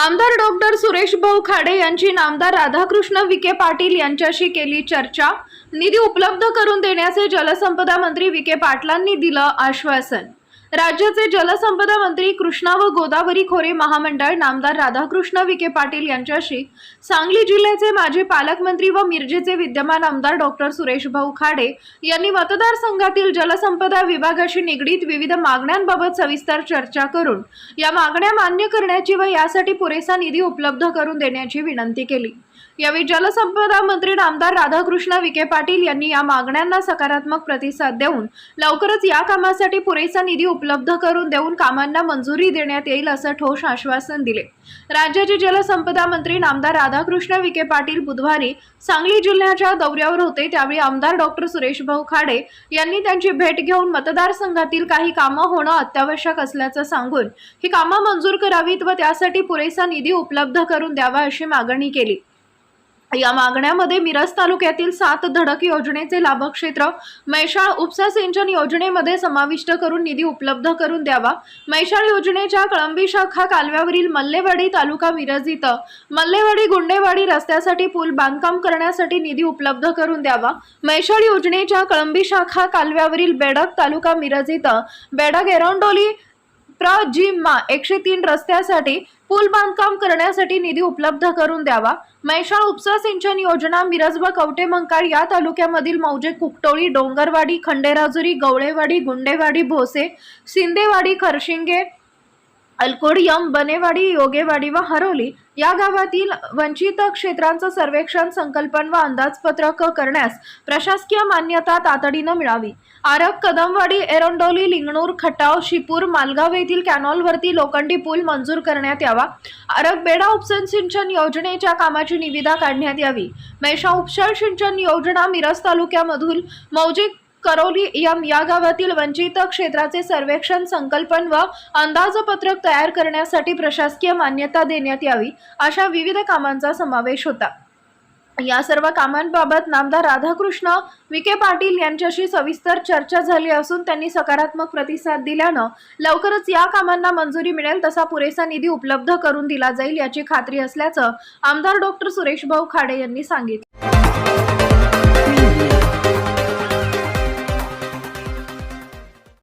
आमदार डॉक्टर सुरेश भाऊ खाडे यांची नामदार राधाकृष्ण विखे पाटील यांच्याशी केली चर्चा. निधी उपलब्ध करून देण्याचे जलसंपदा मंत्री विखे पाटलांनी दिलं आश्वासन. राज्याचे जलसंपदा मंत्री कृष्णा व गोदावरी खोरे महामंडळ नामदार राधाकृष्ण विखे पाटील यांच्याशी सांगली जिल्ह्याचे माजी पालकमंत्री व मिरजेचे विद्यमान आमदार डॉक्टर सुरेश भाऊ खाडे यांनी मतदारसंघातील जलसंपदा विभागाशी निगडीत विविध मागण्यांबाबत सविस्तर चर्चा करून या मागण्या मान्य करण्याची व यासाठी पुरेसा निधी उपलब्ध करून देण्याची विनंती केली. यावेळी जलसंपदा मंत्री नामदार राधाकृष्ण विखे पाटील यांनी या मागण्यांना सकारात्मक प्रतिसाद देऊन लवकरच या कामासाठी पुरेसा निधी उपलब्ध करून देऊन कामांना मंजुरी देण्यात येईल असं ठोस आश्वासन दिले. राज्याचे जलसंपदा मंत्री नामदार राधाकृष्ण विखे पाटील बुधवारी सांगली जिल्ह्याच्या दौऱ्यावर होते. त्यावेळी आमदार डॉक्टर सुरेश भाऊ खाडे यांनी त्यांची भेट घेऊन मतदारसंघातील काही कामं होणं अत्यावश्यक असल्याचं सांगून ही कामं मंजूर करावीत व त्यासाठी पुरेसा निधी उपलब्ध करून द्यावा अशी मागणी केली. या मागण्यामध्ये मिरज तालुक्यातील सात धडक योजनेचे लाभक्षेत्र मैशाळ उपसा सिंचन योजनेमध्ये समाविष्ट करून निधी उपलब्ध करून द्यावा. मैशाळ योजनेच्या कळंबी शाखा कालव्यावरील मल्लेवाडी तालुका मिरज इथं मल्लेवाडी गुंडेवाडी रस्त्यासाठी पूल बांधकाम करण्यासाठी निधी उपलब्ध करून द्यावा. मैशाळ योजनेच्या कळंबी शाखा कालव्यावरील बेडक तालुका मिरज इथं बेडक एरोंडोली प्र जिम्मा एकशे तीन रस्त्यासाठी पूल बांधकाम करण्यासाठी निधी उपलब्ध करून द्यावा. मैशाळ उपसा सिंचन योजना मिरज व कवटे मंकाळ या तालुक्यामधील मौजे कुकटोळी डोंगरवाडी खंडेराजुरी गवळेवाडी गुंडेवाडी भोसे सिंदेवाडी खरशिंगे अल्कोडियम बनेवाडी योगेवाडी व हरोली या गावातील वंचित क्षेत्रांचं सर्वेक्षण संकल्पन व अंदाजपत्रक करण्यास प्रशासकीय मान्यता तातडीनं मिळावी. आरक कदमवाडी एरोंडोली लिंगणूर खटाव शिपूर मालगाव येथील कॅनॉलवरती लोखंडी पूल मंजूर करण्यात यावा. आरक बेडा उपसन सिंचन योजनेच्या कामाची निविदा काढण्यात यावी. मेषा उपशल सिंचन योजना मिरज तालुक्यामधून मौजिक करोली यम या गावातील वंचित क्षेत्राचे सर्वेक्षण संकल्पन व अंदाजपत्रक तयार करण्यासाठी प्रशासकीय मान्यता देण्यात यावी अशा विविध कामांचा समावेश होता. या सर्व कामांबाबत नामदार राधाकृष्ण विखे पाटील यांच्याशी सविस्तर चर्चा झाली असून त्यांनी सकारात्मक प्रतिसाद दिल्यानं लवकरच या कामांना मंजुरी मिळेल तसा पुरेसा निधी उपलब्ध करून दिला जाईल याची खात्री असल्याचं आमदार डॉक्टर सुरेश भाऊ खाडे यांनी सांगितलं.